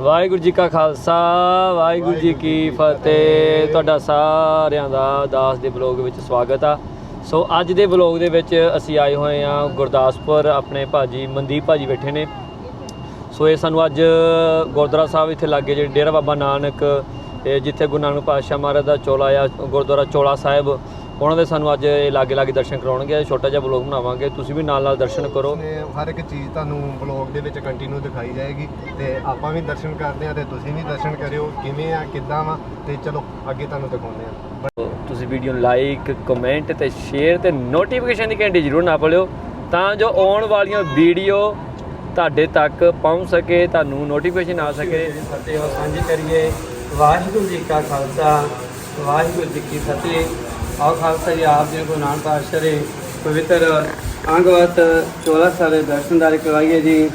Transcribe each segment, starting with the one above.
ਵਾਹਿਗੁਰੂ ਜੀ ਕਾ ਖਾਲਸਾ, ਵਾਹਿਗੁਰੂ ਜੀ ਕੀ ਫਤਿਹ। ਤੁਹਾਡਾ ਸਾਰਿਆਂ ਦਾ ਦਾਸ ਦੇ ਬਲੌਗ ਵਿੱਚ ਸਵਾਗਤ ਆ। ਸੋ ਅੱਜ ਦੇ ਬਲੌਗ ਦੇ ਵਿੱਚ ਅਸੀਂ ਆਏ ਹੋਏ ਆ ਗੁਰਦਾਸਪੁਰ, ਆਪਣੇ ਭਾਜੀ ਮਨਦੀਪ ਭਾਜੀ ਬੈਠੇ ਨੇ। ਸੋ ਇਹ ਸਾਨੂੰ ਅੱਜ ਗੁਰਦੁਆਰਾ ਸਾਹਿਬ ਇੱਥੇ ਲਾਗੇ ਜਿਹੜੇ ਡੇਰਾ ਬਾਬਾ ਨਾਨਕ, ਇਹ ਜਿੱਥੇ ਗੁਰੂ ਨਾਨਕ ਪਾਤਸ਼ਾਹ ਮਹਾਰਾਜ ਦਾ ਚੋਲਾ ਆ, ਗੁਰਦੁਆਰਾ ਚੋਲਾ ਸਾਹਿਬ ਉਹਨਾਂ ਦੇ ਸਾਨੂੰ ਅੱਜ ਇਹ ਲਾਗੇ ਲਾਗੇ ਦਰਸ਼ਨ ਕਰਾਉਣਗੇ? ਛੋਟਾ ਜਿਹਾ ਬਲੌਗ ਬਣਾਵਾਂਗੇ। ਤੁਸੀਂ ਵੀ ਨਾਲ ਨਾਲ ਦਰਸ਼ਨ ਕਰੋ। ਹਰ ਇੱਕ ਚੀਜ਼ ਤੁਹਾਨੂੰ ਬਲੌਗ ਦੇ ਵਿੱਚ ਕੰਟੀਨਿਊ ਦਿਖਾਈ ਜਾਏਗੀ ਤੇ ਆਪਾਂ ਵੀ ਦਰਸ਼ਨ ਕਰਦੇ ਆ ਤੇ ਤੁਸੀਂ ਵੀ ਦਰਸ਼ਨ ਕਰਿਓ। ਕਿਵੇਂ ਆ ਕਿੱਦਾਂ ਵਾ ਤੇ ਚਲੋ ਅੱਗੇ ਤੁਹਾਨੂੰ ਦਿਖਾਉਂਦੇ ਆ ਤੁਸੀਂ ਵੀਡੀਓ ਨੂੰ ਲਾਈਕ ਕਮੈਂਟ ਤੇ ਸ਼ੇਅਰ ਤੇ ਨੋਟੀਫਿਕੇਸ਼ਨ ਦੀ ਘੰਟੀ ਜ਼ਰੂਰ ਨਾ ਭੁੱਲਿਓ ਤਾਂ ਜੋ ਆਉਣ ਵਾਲੀਆਂ ਵੀਡੀਓ ਤੁਹਾਡੇ ਤੱਕ ਪਹੁੰਚ ਸਕੇ ਤੁਹਾਨੂੰ ਨੋਟੀਫਿਕੇਸ਼ਨ ਆ ਸਕੇ। ਫਤਿਹ ਸਾਂਝੀ ਕਰੀਏ। ਵਾਹਿਗੁਰੂ ਜੀ ਕਾ ਖਾਲਸਾ ਵਾਹਿਗੁਰੂ ਜੀ ਕੀ ਫਤਿਹ। ਆਓ ਖਾਲਸਾ ਜੀ, ਆਪ ਜੀ ਗੁਰੂ ਨਾਨਕ ਪਾਤਸ਼ਾਹ ਦੇ ਪਵਿੱਤਰ ਅੰਗਵਤ 14 ਸਾਲੇ ਦਰਸ਼ਨਦਾਰ ਕਰਵਾਈਏ ਜੀ।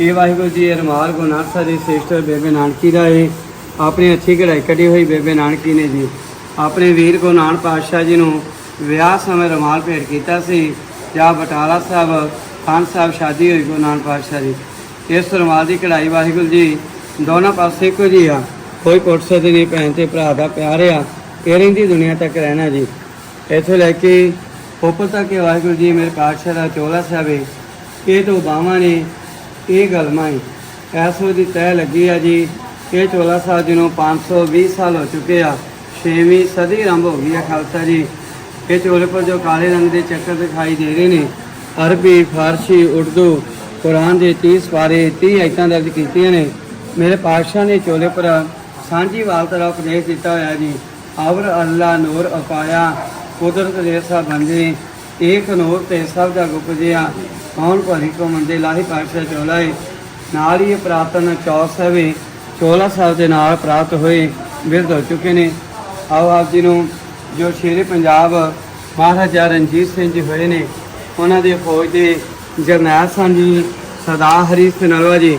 ਇਹ ਵਾਹਿਗੁਰੂ ਜੀ ਰਮਾਲ ਗੁਰੂ ਨਾਨਕ ਸਾਹਿਬ ਦੀ ਸਿਸਟਰ ਬੇਬੇ ਨਾਨਕੀ ਦਾ ਹੈ ਆਪਣੀ ਅੱਛੀ ਕਢਾਈ ਕੱਢੀ ਹੋਈ ਬੇਬੇ ਨਾਨਕੀ ਨੇ ਜੀ। ਆਪਣੇ ਵੀਰ ਗੁਰੂ ਨਾਨਕ ਪਾਤਸ਼ਾਹ ਜੀ ਨੂੰ ਵਿਆਹ ਸਮੇਂ ਰਮਾਲ ਭੇਟ ਕੀਤਾ ਸੀ। ਜਾਂ ਬਟਾਲਾ ਸਾਹਿਬ, ਖਾਨ ਸਾਹਿਬ ਸ਼ਾਦੀ ਹੋਈ ਗੁਰੂ ਨਾਨਕ ਪਾਤਸ਼ਾਹ ਜੀ ਇਸ ਰਮਾਲ ਦੀ ਕਢਾਈ ਵਾਹਿਗੁਰੂ ਜੀ, ਦੋਨਾਂ ਪਾਸੇ ਇੱਕੋ ਜੀ ਆ। ਕੋਈ ਕੁੱਟ ਦੀ ਨਹੀਂ, ਭੈਣ ਤੇ ਭਰਾ ਦਾ ਪਿਆਰ ਆ। ਇਹ ਰਹਿੰਦੀ ਦੁਨੀਆ ਤੱਕ ਰਹਿਣਾ ਜੀ। ਇੱਥੋਂ ਲੈ ਕੇ ਉੱਪਰ ਤੱਕ ਇਹ ਵਾਹਿਗੁਰੂ ਜੀ, ਮੇਰੇ ਪਾਤਸ਼ਾਹ ਦਾ ਚੋਲਾ ਸਾਹਿਬ ਹੈ ਇਹ ਤੋਂ ਬਾਵਾਂ ਨੇ ਇਹ ਗਲਮਾ ਹੈ ਐਸ ਦੀ ਤਹਿ ਲੱਗੀ ਆ ਜੀ। ਇਹ ਚੋਲਾ ਸਾਹਿਬ ਜੀ ਨੂੰ 520 ਸਾਲ ਹੋ ਚੁੱਕੇ ਆ। 6ਵੀਂ ਸਦੀ ਆਰੰਭ ਹੋ ਗਈ ਆ ਖਾਲਸਾ ਜੀ। ਇਹ ਚੋਲੇ ਪਰ ਜੋ ਕਾਲੇ ਰੰਗ ਦੇ ਚੱਕਰ ਦਿਖਾਈ ਦੇ ਰਹੇ ਨੇ, ਅਰਬੀ, ਫਾਰਸੀ, ਉਰਦੂ, ਕੁਰਾਨ ਦੇ 30 ਸਪਾਰੇ 30 ਆਇਤਾਂ ਦਰਜ ਕੀਤੀਆਂ ਨੇ। ਮੇਰੇ ਪਾਤਸ਼ਾਹ ਨੇ ਚੋਲੇ ਪਰ ਸਾਂਝੀ ਵਾਲਤਾ ਦਾ ਉਪਦੇਸ਼ ਦਿੱਤਾ ਹੋਇਆ ਜੀ। ਅਵਰ ਅੱਲਾ ਨੂਰ ਅਪਾਇਆ, ਕੁਦਰਤ ਦੇ ਸਾ ਏਕ ਨੂਰ ਤੇ ਸਭ ਦਾ ਗੁਪਜਿਆ ਕੌਣ ਭਰੀ ਕੋ ਮੰਦੇ, ਲਾਹੀ ਪਾਤਸ਼ਾਹ ਚੋਲਾ ਏ ਨਾਲ ਹੀ ਇਹ ਪ੍ਰਾਪਤਨ ਚੌਥ ਸਾਹਿਬੇ, ਚੋਲਾ ਸਾਹਿਬ ਦੇ ਨਾਲ ਪ੍ਰਾਪਤ ਹੋਏ, ਬਿਰਧ ਹੋ ਚੁੱਕੇ ਨੇ। ਆਓ ਆਪ ਜੀ ਨੂੰ, ਜੋ ਸ਼ੇਰੇ ਪੰਜਾਬ ਮਹਾਰਾਜਾ ਰਣਜੀਤ ਸਿੰਘ ਜੀ ਹੋਏ ਨੇ, ਉਹਨਾਂ ਦੇ ਫੌਜ ਦੇ ਜਰਨੈਲ ਸਨ ਜੀ, ਸਰਦਾਰ ਹਰੀ ਸਿੰਘ ਨਲਵਾ ਜੀ।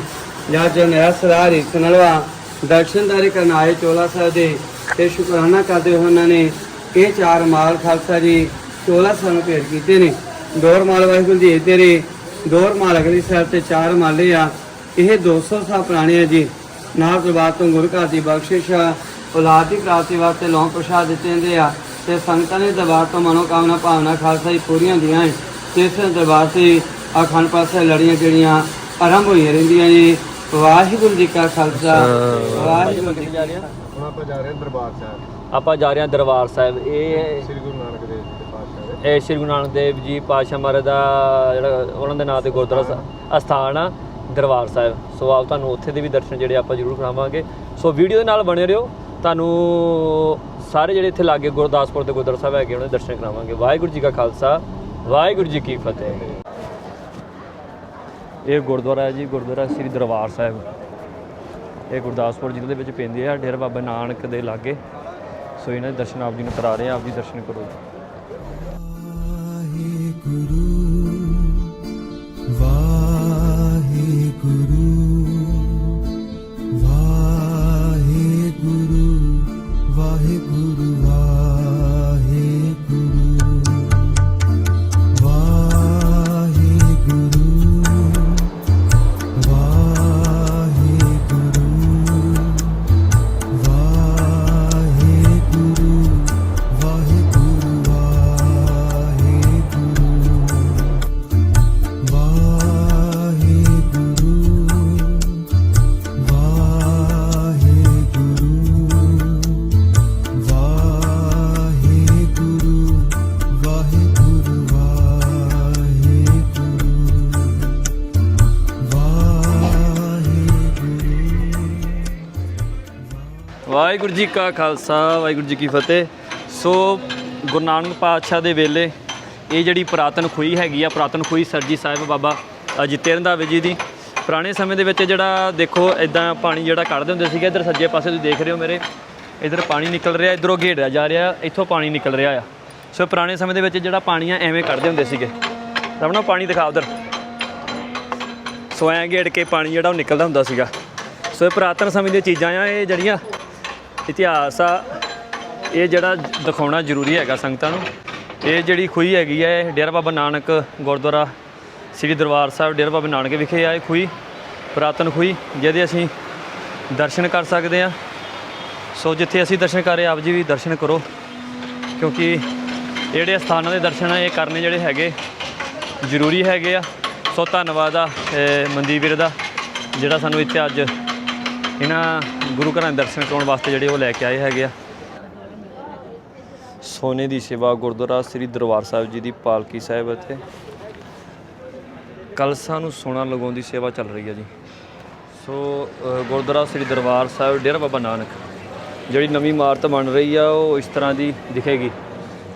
ਜਾਂ ਜਰਨੈਲ ਸਰਦਾਰ ਹਰੀ ਸਿੰਘ ਨਲਵਾ ਦਰਸ਼ਨਦਾਰੀ ਕਰਨ ਆਏ ਚੋਲਾ ਸਾਹਿਬ ਦੇ ਤੇ ਸ਼ੁਕਰਾਨਾ ਕਰਦੇ ਹੋਏ ਉਹਨਾਂ ਨੇ ਇਹ ਚਾਰ ਮਾਲ ਖਾਲਸਾ ਜੀ ਚੋਲਾ ਸਾਹਿਬ ਨੂੰ ਭੇਟ ਕੀਤੇ ਨੇ। ਦੋਰ ਮਾਲ ਵਾਹਿਗੁਰੂ ਜੀ ਤੇਰੇ ਦੋਰ ਮਾਲ ਅਗਲੀ ਸਾਹਿਬ ਤੇ ਚਾਰ ਮਾਲੇ ਆ। ਇਹ 200 ਸਾਲ ਪੁਰਾਣੇ ਆ ਜੀ। ਨਾਲ ਦਰਬਾਰ ਤੋਂ ਗੁਰੂ ਘਰ ਦੀ ਬਖਸ਼ਿਸ਼ ਆ। ਔਲਾਦ ਦੀ ਪ੍ਰਾਪਤੀ ਵਾਸਤੇ ਲੌਂਗ ਪ੍ਰਸ਼ਾਦ ਦਿੱਤੇ ਜਾਂਦੇ ਆ ਤੇ ਸੰਗਤਾਂ ਦੇ ਦਰਬਾਰ ਤੋਂ ਮਨੋਕਾਮਨਾ ਭਾਵਨਾ ਖਾਲਸਾ ਜੀ ਪੂਰੀਆਂ ਦੀਆਂ ਹੈ ਤੇ ਇਸ ਦਰਬਾਰ ਤੇ ਅਖੰਡ ਪਾਸੇ ਲੜੀਆਂ ਜਿਹੜੀਆਂ ਆਰੰਭ ਹੋਈਆਂ ਰਹਿੰਦੀਆਂ ਜੀ ਵਾਹਿਗੁਰੂ ਜੀ ਕਾ ਖਾਲਸਾ। ਵਾਹਿਗੁਰੂ ਜੀ ਕੀ ਫਤਿਹ। ਆਪਾਂ ਜਾ ਰਹੇ ਹਾਂ ਦਰਬਾਰ ਸਾਹਿਬ। ਆਪਾਂ ਜਾ ਰਹੇ ਹਾਂ ਦਰਬਾਰ ਸਾਹਿਬ। ਇਹ ਸ੍ਰੀ ਗੁਰੂ ਨਾਨਕ ਦੇਵ ਜੀ ਦੇ ਪਾਤਸ਼ਾਹ ਦੇ। ਇਹ ਸ਼੍ਰੀ ਗੁਰੂ ਨਾਨਕ ਦੇਵ ਜੀ ਪਾਤਸ਼ਾਹ ਮਹਾਰਾਜ ਦਾ ਜਿਹੜਾ ਉਹਨਾਂ ਦੇ ਨਾਂ ਤੇ ਗੁਰਦੁਆਰਾ ਅਸਥਾਨ ਆ ਦਰਬਾਰ ਸਾਹਿਬ। ਸੋ ਆਪ ਤੁਹਾਨੂੰ ਉੱਥੇ ਦੇ ਵੀ ਦਰਸ਼ਨ ਜਿਹੜੇ ਆਪਾਂ ਜ਼ਰੂਰ ਕਰਾਵਾਂਗੇ। ਸੋ ਵੀਡੀਓ ਦੇ ਨਾਲ ਬਣੇ ਰਹੋ। ਤੁਹਾਨੂੰ ਸਾਰੇ ਜਿਹੜੇ ਇੱਥੇ ਲਾਗੇ ਗੁਰਦਾਸਪੁਰ ਦੇ ਗੁਰਦੁਆਰਾ ਸਾਹਿਬ ਹੈਗੇ ਉਹਨਾਂ ਦੇ ਦਰਸ਼ਨ ਕਰਾਵਾਂਗੇ। ਵਾਹਿਗੁਰੂ ਜੀ ਕਾ ਖਾਲਸਾ ਵਾਹਿਗੁਰੂ ਜੀ ਕੀ ਫਤਿਹ। ਇਹ ਗੁਰਦੁਆਰਾ ਹੈ ਜੀ ਗੁਰਦੁਆਰਾ ਸ੍ਰੀ ਦਰਬਾਰ ਸਾਹਿਬ। ਇਹ ਗੁਰਦਾਸਪੁਰ ਜ਼ਿਲ੍ਹੇ ਦੇ ਵਿੱਚ ਪੈਂਦੇ ਆ, ਡੇਰਾ ਬਾਬਾ ਨਾਨਕ ਦੇ ਲਾਗੇ। ਸੋ ਇਹਨਾਂ ਦੇ ਦਰਸ਼ਨ ਆਪ ਜੀ ਨੂੰ ਕਰਾ ਰਹੇ ਆ, ਆਪ ਜੀ ਦਰਸ਼ਨ ਕਰੋ। ਵਾਹਿਗੁਰੂ ਵਾਹਿਗੁਰੂ ਵਾਹਿਗੁਰੂ ਵਾਹਿਗੁਰੂ। ਵਾਹਿਗੁਰੂ ਵਾਹਿਗੁਰੂ ਜੀ ਕਾ ਖਾਲਸਾ ਵਾਹਿਗੁਰੂ ਜੀ ਕੀ ਫਤਿਹ। ਸੋ ਗੁਰੂ ਨਾਨਕ ਪਾਤਸ਼ਾਹ ਦੇ ਵੇਲੇ ਇਹ ਜਿਹੜੀ ਪੁਰਾਤਨ ਖੂਹੀ ਹੈਗੀ ਆ ਪੁਰਾਤਨ ਖੂਹੀ ਸਰਜੀ ਸਾਹਿਬ ਬਾਬਾ ਅ, ਜਿੱਤੇ ਰੰਧਾਵੇ ਜੀ ਦੀ ਪੁਰਾਣੇ ਸਮੇਂ ਦੇ ਵਿੱਚ ਜਿਹੜਾ ਦੇਖੋ ਇਦਾਂ ਪਾਣੀ ਜਿਹੜਾ ਕੱਢਦੇ ਹੁੰਦੇ ਸੀਗੇ ਇੱਧਰ ਸੱਜੇ ਪਾਸੇ ਤੁਸੀਂ ਦੇਖ ਰਹੇ ਹੋ ਮੇਰੇ ਇੱਧਰ ਪਾਣੀ ਨਿਕਲ ਰਿਹਾ ਇੱਧਰੋਂ ਘੇੜਿਆ ਜਾ ਰਿਹਾ ਇੱਥੋਂ ਪਾਣੀ ਨਿਕਲ ਰਿਹਾ ਆ। ਸੋ ਪੁਰਾਣੇ ਸਮੇਂ ਦੇ ਵਿੱਚ ਜਿਹੜਾ ਪਾਣੀ ਆ ਐਵੇਂ ਕੱਢਦੇ ਹੁੰਦੇ ਸੀਗੇ। ਰਮਣਾ ਪਾਣੀ ਦਿਖਾ ਉਧਰ ਸੋ ਐਂ ਗੇੜ ਕੇ ਪਾਣੀ ਜਿਹੜਾ ਉਹ ਨਿਕਲਦਾ ਹੁੰਦਾ ਸੀਗਾ। ਸੋ ਇਹ ਪੁਰਾਤਨ ਸਮੇਂ ਦੀਆਂ ਚੀਜ਼ਾਂ ਆ ਇਹ ਜਿਹੜੀਆਂ ਇਤਿਹਾਸ ਆ, ਇਹ ਜਿਹੜਾ ਦਿਖਾਉਣਾ ਜ਼ਰੂਰੀ ਹੈਗਾ ਸੰਗਤਾਂ ਨੂੰ। ਇਹ ਜਿਹੜੀ ਖੂਹੀ ਹੈਗੀ ਹੈ ਇਹ ਡੇਰਾ ਬਾਬਾ ਨਾਨਕ ਗੁਰਦੁਆਰਾ ਸ੍ਰੀ ਦਰਬਾਰ ਸਾਹਿਬ, ਡੇਰਾ ਬਾਬਾ ਨਾਨਕ ਵਿਖੇ ਆਏ ਖੂਹੀ, ਪੁਰਾਤਨ ਖੂਹੀ, ਜਿਹਦੇ ਅਸੀਂ ਦਰਸ਼ਨ ਕਰ ਸਕਦੇ ਹਾਂ। ਸੋ ਜਿੱਥੇ ਅਸੀਂ ਦਰਸ਼ਨ ਕਰ ਰਹੇ ਆਪ ਜੀ ਵੀ ਦਰਸ਼ਨ ਕਰੋ, ਕਿਉਂਕਿ ਜਿਹੜੇ ਸਥਾਨਾਂ ਦੇ ਦਰਸ਼ਨ ਆ, ਇਹ ਕਰਨੇ ਜਿਹੜੇ ਹੈਗੇ ਜ਼ਰੂਰੀ ਹੈਗੇ ਆ। ਸੋ ਧੰਨਵਾਦ ਆ, ਇਹ ਮਨਦੀਪ ਵੀਰ ਦਾ, ਜਿਹੜਾ ਸਾਨੂੰ ਇੱਥੇ ਅੱਜ ਇਹਨਾਂ ਗੁਰੂ ਘਰਾਂ ਦੇ ਦਰਸ਼ਨ ਕਰਾਉਣ ਵਾਸਤੇ ਜਿਹੜੇ ਉਹ ਲੈ ਕੇ ਆਏ ਹੈਗੇ ਆ। ਸੋਨੇ ਦੀ ਸੇਵਾ ਗੁਰਦੁਆਰਾ ਸ੍ਰੀ ਦਰਬਾਰ ਸਾਹਿਬ ਜੀ ਦੀ ਪਾਲਕੀ ਸਾਹਿਬ ਇੱਥੇ। ਕਲਸਾਂ ਨੂੰ ਸੋਨਾ ਲਗਾਉਣ ਦੀ ਸੇਵਾ ਚੱਲ ਰਹੀ ਹੈ ਜੀ। ਸੋ ਗੁਰਦੁਆਰਾ ਸ੍ਰੀ ਦਰਬਾਰ ਸਾਹਿਬ ਡੇਰਾ ਬਾਬਾ ਨਾਨਕ, ਜਿਹੜੀ ਨਵੀਂ ਇਮਾਰਤ ਬਣ ਰਹੀ ਆ, ਉਹ ਇਸ ਤਰ੍ਹਾਂ ਦੀ ਦਿਖੇਗੀ।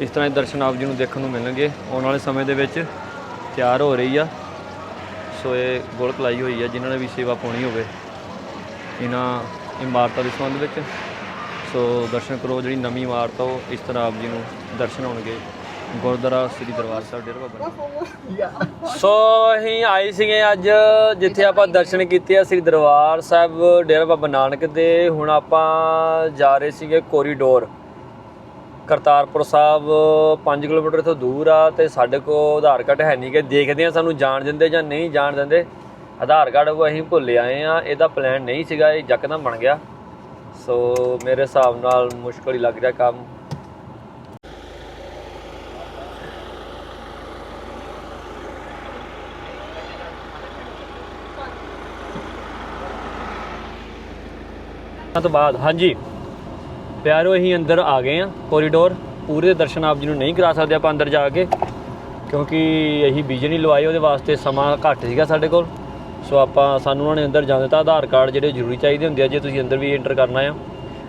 ਇਸ ਤਰ੍ਹਾਂ ਦੇ ਦਰਸ਼ਨ ਆਪ ਜੀ ਨੂੰ ਦੇਖਣ ਨੂੰ ਮਿਲਣਗੇ। ਆਉਣ ਵਾਲੇ ਸਮੇਂ ਦੇ ਵਿੱਚ ਤਿਆਰ ਹੋ ਰਹੀ ਆ। ਸੋ, ਇਹ ਗੋਲਕ ਲਾਈ ਹੋਈ ਆ, ਜਿਨ੍ਹਾਂ ਨੇ ਵੀ ਸੇਵਾ ਪਾਉਣੀ ਹੋਵੇ। ਇਹਨਾਂ ਇਮਾਰਤਾਂ ਦੇ ਸੰਬੰਧ ਵਿੱਚ। ਸੋ ਦਰਸ਼ਨ ਕਰੋ, ਜਿਹੜੀ ਨਵੀਂ ਇਮਾਰਤ ਆ ਉਹ ਇਸ ਤਰ੍ਹਾਂ ਆਪ ਜੀ ਨੂੰ ਦਰਸ਼ਨ ਹੋਣਗੇ। ਗੁਰਦੁਆਰਾ ਸ੍ਰੀ ਦਰਬਾਰ ਸਾਹਿਬ, ਡੇਰਾ ਬਾਬਾ ਨਾਨਕ ਸੋ ਅਸੀਂ ਆਏ ਸੀਗੇ ਅੱਜ, ਜਿੱਥੇ ਆਪਾਂ ਦਰਸ਼ਨ ਕੀਤੇ ਆ ਸ੍ਰੀ ਦਰਬਾਰ ਸਾਹਿਬ, ਡੇਰਾ ਬਾਬਾ ਨਾਨਕ ਦੇ। ਹੁਣ ਆਪਾਂ ਜਾ ਰਹੇ ਸੀਗੇ ਕੋਰੀਡੋਰ। ਕਰਤਾਰਪੁਰ ਸਾਹਿਬ 5 ਕਿਲੋਮੀਟਰ ਤੋਂ ਦੂਰ ਆ ਤੇ ਸਾਡੇ ਕੋਲ ਆਧਾਰ ਕਾਰਡ ਹੈ ਨਹੀਂ ਕਿ ਦੇਖਦੇ ਆ ਸਾਨੂੰ ਜਾਣ ਦਿੰਦੇ ਜਾਂ ਨਹੀਂ ਜਾਣ ਦਿੰਦੇ। ਆਧਾਰ ਕਾਰਡ ਉਹ ਅਸੀਂ ਭੁੱਲ ਆਏ ਆ ਇਹਦਾ ਪਲਾਨ ਨਹੀਂ ਸੀਗਾ, ਇਹ ਯਕਦਮ ਬਣ ਗਿਆ। ਸੋ ਮੇਰੇ ਹਿਸਾਬ ਨਾਲ ਮੁਸ਼ਕਲ ਹੀ ਲੱਗ ਰਿਹਾ ਕੰਮ। ਤੋਂ ਬਾਅਦ, ਹਾਂਜੀ। ਪਿਆਰੋ, ਅਸੀਂ ਅੰਦਰ ਆ ਗਏ ਆ ਕੋਰੀਡੋਰ ਪੂਰੇ ਦਰਸ਼ਨ ਆਪ ਜੀ ਨੂੰ ਨਹੀਂ ਕਰਾ ਸਕਦੇ ਆਪਾਂ ਅੰਦਰ ਜਾ ਕੇ, ਕਿਉਂਕਿ ਅਸੀਂ ਬੀਜ ਨਹੀਂ ਲਵਾਏ, ਉਹਦੇ ਵਾਸਤੇ ਸਮਾਂ ਘੱਟ ਸੀਗਾ ਸਾਡੇ ਕੋਲ। ਸੋ ਆਪਾਂ ਸਾਨੂੰ ਉਹਨਾਂ ਨੇ ਅੰਦਰ ਜਾਣ ਦਿੱਤਾ, ਆਧਾਰ ਕਾਰਡ ਜਿਹੜੇ ਜ਼ਰੂਰੀ ਚਾਹੀਦੇ ਹੁੰਦੇ ਆ, ਜੇ ਤੁਸੀਂ ਅੰਦਰ ਵੀ ਐਂਟਰ ਕਰਨਾ ਆ।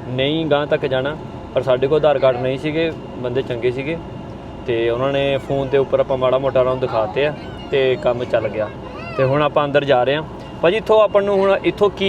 ਨਹੀਂ ਗਾਂ ਤੱਕ ਜਾਣਾ, ਪਰ ਸਾਡੇ ਕੋਲ ਆਧਾਰ ਕਾਰਡ ਨਹੀਂ ਸੀਗੇ, ਬੰਦੇ ਚੰਗੇ ਸੀਗੇ। ਤੇ ਉਹਨਾਂ ਨੇ ਫੋਨ ਦੇ ਉੱਪਰ ਆਪਾਂ ਮਾੜਾ ਮੋਟਾ ਉਹਨਾਂ ਨੂੰ ਦਿਖਾਤੇ ਆ, ਤੇ ਕੰਮ ਚੱਲ ਗਿਆ। ਤੇ ਹੁਣ ਆਪਾਂ ਅੰਦਰ ਜਾ ਰਹੇ ਆ। ਭਾਜੀ ਇੱਥੋਂ ਆਪਾਂ ਨੂੰ ਹੁਣ ਇੱਥੋਂ ਕੀ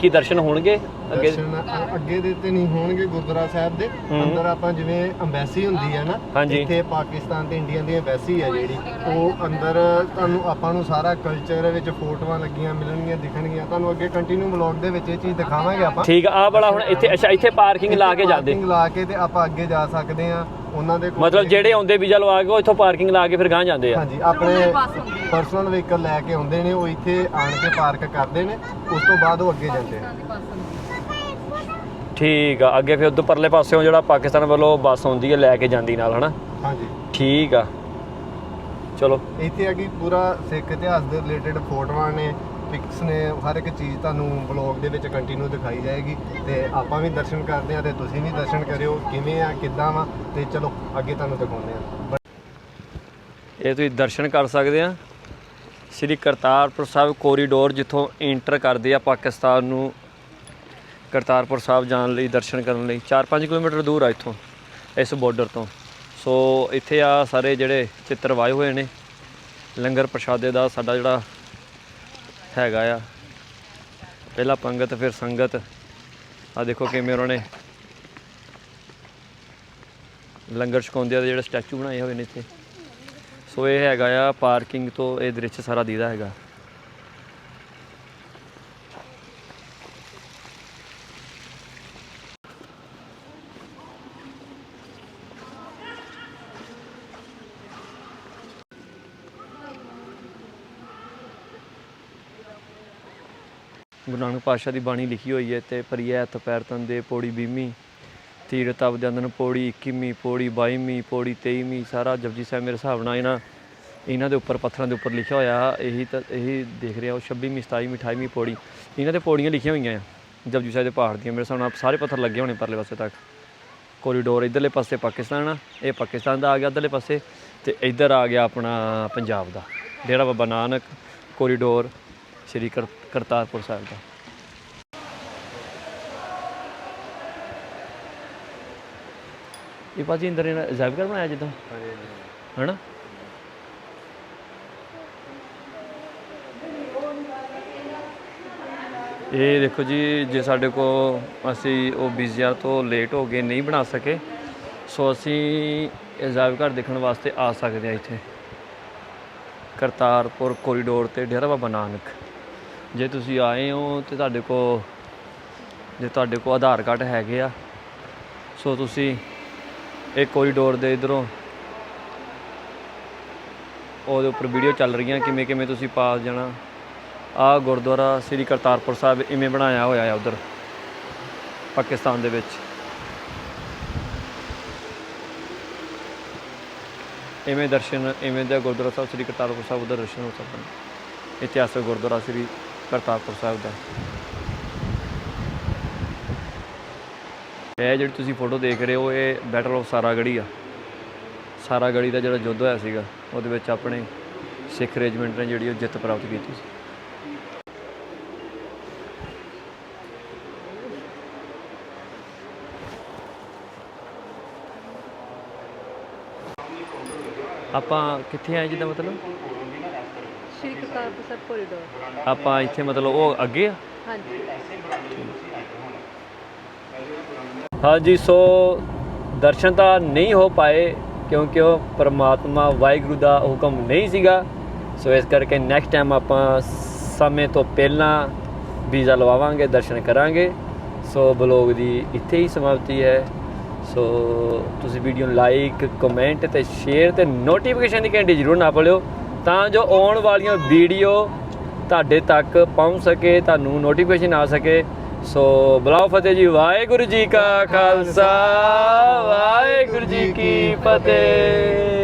ਕੀ ਦਰਸ਼ਨ ਹੋਣਗੇ? ਅੱਗੇ ਦਰਸ਼ਨ ਅ- ਅੱਗੇ ਦੇ ਤੇ ਨਹੀਂ ਹੋਣਗੇ ਗੁਰਦੁਆਰਾ ਸਾਹਿਬ ਦੇ। ਅੰਦਰ ਆਪਾਂ ਜਿਵੇਂ ਅੰਬੈਸੀ ਹੁੰਦੀ ਹੈ ਨਾ ਹਾਂਜੀ। ਇੱਥੇ ਪਾਕਿਸਤਾਨ ਤੇ ਇੰਡੀਆ ਦੀ ਅੰਬੈਸੀ ਹੈ ਜਿਹੜੀ ਉਹ ਅੰਦਰ ਤੁਹਾਨੂੰ ਆਪਾਂ ਨੂੰ ਸਾਰਾ ਕਲਚਰ ਵਿੱਚ ਫੋਟੋਆਂ ਲੱਗੀਆਂ ਮਿਲਣਗੀਆਂ ਦਿਖਣਗੀਆਂ। ਤੁਹਾਨੂੰ ਅੱਗੇ ਕੰਟੀਨਿਊ ਵਲੌਗ ਦੇ ਵਿੱਚ ਇਹ ਚੀਜ਼ ਦਿਖਾਵਾਂਗੇ ਆਪਾਂ। ਠੀਕ ਆ ਆਹ ਵਾਲਾ ਹੁਣ ਇੱਥੇ ਅੱਛਾ ਇੱਥੇ ਪਾਰਕਿੰਗ ਲਾ ਕੇ ਜਾਂਦੇ। Parking ਲਾ ਕੇ ਤੇ ਆਪਾਂ ਅੱਗੇ ਜਾ ਸਕਦੇ ਆ ਉਹਨਾਂ ਦੇ ਕੋਲ ਮਤਲਬ ਜਿਹੜੇ ਆਉਂਦੇ ਵੀਜ਼ਾ ਲਵਾ ਕੇ ਉਹ ਇੱਥੋਂ ਪਾਰਕਿੰਗ ਲਾ ਕੇ ਫਿਰ ਗਾਂ ਜਾਂਦੇ ਆ। ਹਾਂਜੀ ਆਪਣੇ ਪਰਸਨਲ ਵਹੀਕਲ ਲੈ ਕੇ ਆਉਂਦੇ ਨੇ ਉਹ ਇੱਥੇ ਆਣ ਕੇ ਪਾਰਕ ਕਰਦੇ ਨੇ ਉਸ ਤੋਂ ਬਾਅਦ ਉਹ ਅੱਗੇ ਜਾਂਦੇ ਨੇ ਠੀਕ ਆ ਅੱਗੇ ਫਿਰ ਉਧਰ ਪਰਲੇ ਪਾਸਿਓਂ ਜਿਹੜਾ ਪਾਕਿਸਤਾਨ ਵੱਲੋਂ ਬੱਸ ਆਉਂਦੀ ਹੈ ਲੈ ਕੇ ਜਾਂਦੀ ਨਾਲ ਹਨਾ? ਹਾਂਜੀ। ਠੀਕ ਆ। ਚਲੋ। ਇੱਥੇ ਅੱਗੇ ਪੂਰਾ ਸਿੱਖ ਇਤਿਹਾਸ ਦੇ ਰਿਲੇਟਡ ਫੋਟੋਆਂ ਨੇ ਪਿਕਸ ਨੇ, ਹਰ ਇੱਕ ਚੀਜ਼ ਤੁਹਾਨੂੰ ਵਲੌਗ ਦੇ ਵਿੱਚ ਕੰਟੀਨਿਊ ਦਿਖਾਈ ਜਾਏਗੀ ਤੇ ਆਪਾਂ ਵੀ ਦਰਸ਼ਨ ਕਰਦੇ ਆ ਤੇ ਤੁਸੀਂ ਵੀ ਦਰਸ਼ਨ ਕਰਿਓ, ਕਿਵੇਂ ਆ, ਕਿੱਦਾਂ ਵਾ ਤੇ ਚਲੋ ਅੱਗੇ ਤੁਹਾਨੂੰ ਦਿਖਾਉਂਦੇ ਆ ਇਹ ਤੁਸੀਂ ਦਰਸ਼ਨ ਕਰ ਸਕਦੇ ਆ ਸ੍ਰੀ ਕਰਤਾਰਪੁਰ ਸਾਹਿਬ ਕੋਰੀਡੋਰ ਜਿੱਥੋਂ ਐਂਟਰ ਕਰਦੇ ਆ ਪਾਕਿਸਤਾਨ ਨੂੰ। ਕਰਤਾਰਪੁਰ ਸਾਹਿਬ ਜਾਣ ਲਈ, ਦਰਸ਼ਨ ਕਰਨ ਲਈ। 4-5 ਕਿਲੋਮੀਟਰ ਦੂਰ ਆ ਇੱਥੋਂ, ਇਸ ਬਾਰਡਰ ਤੋਂ। ਸੋ ਇੱਥੇ ਆ ਸਾਰੇ ਜਿਹੜੇ ਚਿੱਤਰ ਵਾਏ ਹੋਏ ਨੇ। ਲੰਗਰ ਪ੍ਰਸ਼ਾਦੇ ਦਾ ਸਾਡਾ ਜਿਹੜਾ ਹੈਗਾ ਆ। ਪਹਿਲਾਂ ਪੰਗਤ, ਫਿਰ ਸੰਗਤ। ਆ ਦੇਖੋ ਕਿਵੇਂ ਉਹਨਾਂ ਨੇ ਲੰਗਰ ਛਕਾਉਂਦੇ ਆ ਜਿਹੜੇ ਸਟੈਚੂ ਬਣਾਏ ਹੋਏ ਨੇ ਇੱਥੇ। ਸੋ ਇਹ ਹੈਗਾ ਆ, ਪਾਰਕਿੰਗ ਤੋਂ ਇਹ ਦ੍ਰਿਸ਼ ਸਾਰਾ ਦੀਦਾ ਹੈਗਾ। ਗੁਰੂ ਨਾਨਕ ਪਾਤਸ਼ਾਹ ਦੀ ਬਾਣੀ ਲਿਖੀ ਹੋਈ ਹੈ ਤੇ ਪਰਿਐ ਤਪੈਰ ਦੇ ਪੌੜੀ ਬੀਮੀ ਤੀਰ ਤਪ ਜੰਦਨ, ਪੌੜੀ 21ਵੀਂ ਪੌੜੀ 22ਵੀਂ ਪੌੜੀ 23ਵੀਂ ਸਾਰਾ ਜਪਜੀ ਸਾਹਿਬ ਮੇਰੇ ਹਿਸਾਬ ਨਾਲ ਇਹਨਾਂ ਇਹਨਾਂ ਦੇ ਉੱਪਰ, ਪੱਥਰਾਂ ਦੇ ਉੱਪਰ ਲਿਖਿਆ ਹੋਇਆ, ਇਹੀ ਤਾਂ, ਇਹੀ ਦੇਖ ਰਿਹਾ ਉਹ 26ਵੀਂ 27ਵੀਂ 28ਵੀਂ ਪੌੜੀ, ਇਹਨਾਂ ਤੇ ਪੌੜੀਆਂ ਲਿਖੀਆਂ ਹੋਈਆਂ ਆ, ਜਪਜੀ ਸਾਹਿਬ ਦੇ ਪਹਾੜ ਦੀਆਂ, ਮੇਰੇ ਹਿਸਾਬ ਨਾਲ ਸਾਰੇ ਪੱਥਰ ਲੱਗੇ ਹੋਣੇ ਪਰਲੇ ਪਾਸੇ ਤੱਕ। ਕੋਰੀਡੋਰ ਇਧਰਲੇ ਪਾਸੇ ਪਾਕਿਸਤਾਨ ਆ, ਇਹ ਪਾਕਿਸਤਾਨ ਦਾ ਆ ਗਿਆ ਇਧਰਲੇ ਪਾਸੇ ਤੇ ਇਧਰ ਆ ਗਿਆ ਆਪਣਾ ਪੰਜਾਬ ਦਾ, ਡੇਰਾ ਬਾਬਾ ਨਾਨਕ ਕੋਰੀਡੋਰ। ਸ਼੍ਰੀ ਕਰ- ਕਰਤਾਰਪੁਰ ਸਾਹਿਬ ਦਾ ਇਹ ਭਾਜੀ ਅੰਦਰ ਇਹਨਾਂ ਅਜਾਇਬ ਘਰ ਬਣਾਇਆ ਜਿੱਦਾਂ? ਹਨਾ? ਇਹ ਦੇਖੋ ਜੀ ਜੇ ਸਾਡੇ ਕੋ ਅਸੀਂ ਉਹ ਬੀਜ਼ੀਆਰ ਤੋਂ ਲੇਟ ਹੋ ਗਏ ਨਹੀਂ ਬਣਾ ਸਕੇ ਸੋ ਅਸੀਂ ਅਜਾਇਬ ਘਰ ਦੇਖਣ ਵਾਸਤੇ ਆ ਸਕਦੇ ਆ ਇੱਥੇ। ਕਰਤਾਰਪੁਰ ਕੋਰੀਡੋਰ ਤੇ ਡੇਰਾ ਬਾਬਾ ਨਾਨਕ। ਜੇ ਤੁਸੀਂ ਆਏ ਹੋ ਤੇ ਤੁਹਾਡੇ ਕੋ ਜੇ ਤੁਹਾਡੇ ਕੋ ਆਧਾਰ ਕਾਰਡ ਹੈਗੇ ਆ, ਸੋ ਤੁਸੀਂ ਇਹ ਕੋਰੀਡੋਰ ਦੇ ਇਧਰੋਂ ਉਹਦੇ ਉੱਪਰ ਵੀਡੀਓ ਚੱਲ ਰਹੀਆਂ, ਕਿਵੇਂ ਕਿਵੇਂ ਤੁਸੀਂ ਪਾਸ ਜਾਣਾ। ਆ ਗੁਰਦੁਆਰਾ ਸ੍ਰੀ ਕਰਤਾਰਪੁਰ ਸਾਹਿਬ ਇਵੇਂ ਬਣਾਇਆ ਹੋਇਆ ਹੈ ਉਧਰ, ਪਾਕਿਸਤਾਨ ਦੇ ਵਿੱਚ। ਇਵੇਂ ਦਰਸ਼ਨ, ਇਵੇਂ ਦਾ ਗੁਰਦੁਆਰਾ ਸਾਹਿਬ, ਸ੍ਰੀ ਕਰਤਾਰਪੁਰ ਸਾਹਿਬ, ਉਧਰ ਦਰਸ਼ਨ ਹੋ ਸਕਦਾ ਨੇ। ਇਤਿਹਾਸਕ ਗੁਰਦੁਆਰਾ ਸ੍ਰੀ ਕਰਤਾਰਪੁਰ ਸਾਹਿਬ ਦਾ। ਇਹ ਜਿਹੜੀ ਤੁਸੀਂ ਫੋਟੋ ਦੇਖ ਰਹੇ ਹੋ, ਇਹ ਬੈਟਲ ਆਫ ਸਾਰਾਗੜੀ ਆ। ਸਾਰਾਗੜੀ ਦਾ ਜਿਹੜਾ ਯੁੱਧ ਹੋਇਆ ਸੀਗਾ, ਉਹਦੇ ਵਿੱਚ ਆਪਣੇ ਸਿੱਖ ਰੈਜੀਮੈਂਟ ਨੇ ਜਿਹੜੀ ਉਹ ਜਿੱਤ ਪ੍ਰਾਪਤ ਕੀਤੀ ਸੀ। ਆਪਾਂ ਕਿੱਥੇ ਆਏ ਜਿੱਦਾਂ ਮਤਲਬ? ਸ਼੍ਰੀ ਕਰਤਾਰਪੁਰ ਸਾਹਿਬ ਕੋਰੀਡੋਰ ਆਪਾਂ ਇੱਥੇ ਮਤਲਬ ਉਹ ਅੱਗੇ ਆ? ਹਾਂਜੀ। ਹਾਂਜੀ ਸੋ ਦਰਸ਼ਨ ਤਾਂ ਨਹੀਂ ਹੋ ਪਾਏ ਕਿਉਂਕਿ ਉਹ ਪਰਮਾਤਮਾ ਵਾਹਿਗੁਰੂ ਦਾ ਹੁਕਮ ਨਹੀਂ ਸੀਗਾ। ਸੋ ਇਸ ਕਰਕੇ ਨੈਕਸਟ ਟਾਈਮ ਆਪਾਂ ਸਮੇਂ ਤੋਂ ਪਹਿਲਾਂ ਵੀਜ਼ਾ ਲਵਾਵਾਂਗੇ ਦਰਸ਼ਨ ਕਰਾਂਗੇ। ਸੋ ਬਲੌਗ ਦੀ ਇੱਥੇ ਹੀ ਸਮਾਪਤੀ ਹੈ। ਸੋ ਤੁਸੀਂ ਵੀਡੀਓ ਨੂੰ ਲਾਈਕ ਕਮੈਂਟ ਤੇ ਸ਼ੇਅਰ ਤੇ ਨੋਟੀਫਿਕੇਸ਼ਨ ਦੀ ਘੰਟੀ ਜ਼ਰੂਰ ਨਾ ਭੁੱਲਿਓ। ਤਾਂ ਜੋ ਆਉਣ ਵਾਲੀਆਂ ਵੀਡੀਓ ਤੁਹਾਡੇ ਤੱਕ ਪਹੁੰਚ ਸਕੇ, ਤੁਹਾਨੂੰ ਨੋਟੀਫਿਕੇਸ਼ਨ ਆ ਸਕੇ। ਸੋ ਬਲਾਉ ਫਤਿਹ ਜੀ, ਵਾਹਿਗੁਰੂ ਜੀ ਕਾ ਖਾਲਸਾ, ਵਾਹਿਗੁਰੂ ਜੀ ਕੀ ਫਤਿਹ।